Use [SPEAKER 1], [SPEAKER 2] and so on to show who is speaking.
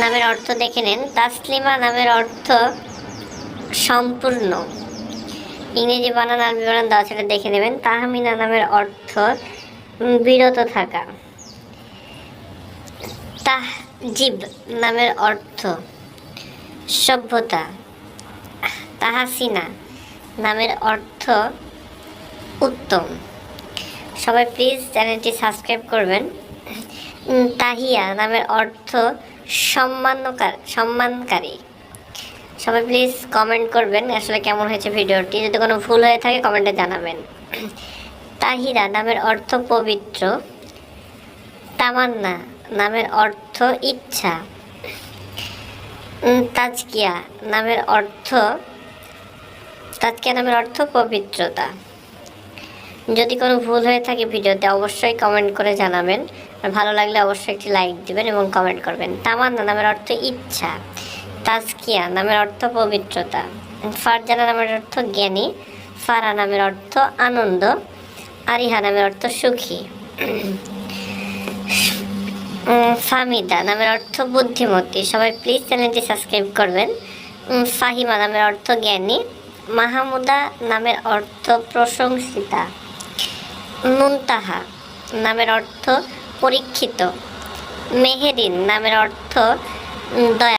[SPEAKER 1] নামের অর্থ দেখে নেন। তাসলিমা নামের অর্থ সম্পূর্ণ। ইংরেজি বানান আর বিবরণ দেওয়া সেটা দেখে নেবেন। তাহমিনা নামের অর্থ বিরত থাকা। তাহজিব নামের অর্থ সভ্যতা। তাহাসিনা নামের অর্থ উত্তম। সবাই প্লিজ চ্যানেলটি সাবস্ক্রাইব করবেন। তাহিয়া নামের অর্থ সম্মানকার সম্মানকারী। সবাই প্লিজ কমেন্ট করবেন আসলে কেমন হয়েছে ভিডিওটি যদি কোনো ভুল হয়ে থাকে কমেন্টে জানাবেন। তাহিরা নামের অর্থ পবিত্র। তামান্না নামের অর্থ ইচ্ছা। তাজকিয়া নামের অর্থ তাজকিয়া নামের অর্থ পবিত্রতা। যদি কোনো ভুল হয়ে থাকে ভিডিওতে অবশ্যই কমেন্ট করে জানাবেন। আর ভালো লাগলে অবশ্যই একটি লাইক দিবেন এবং কমেন্ট করবেন। তামান্না নামের অর্থ ইচ্ছা, তাজকিয়া নামের অর্থ পবিত্রতা, ফারজানা নামের অর্থ জ্ঞানী, ফারা নামের অর্থ আনন্দ, আরিহা নামের অর্থ সুখী ফামিদা নামের অর্থ বুদ্ধিমতী সবাই প্লিজ চ্যানেলটি সাবস্ক্রাইব করবেন। ফাহিমা নামের অর্থ জ্ঞানী, মাহমুদা নামের অর্থ প্রশংসিতা। মুনতাহা নামের অর্থ পরীক্ষিত। মেহেরিন নামের অর্থ দয়া।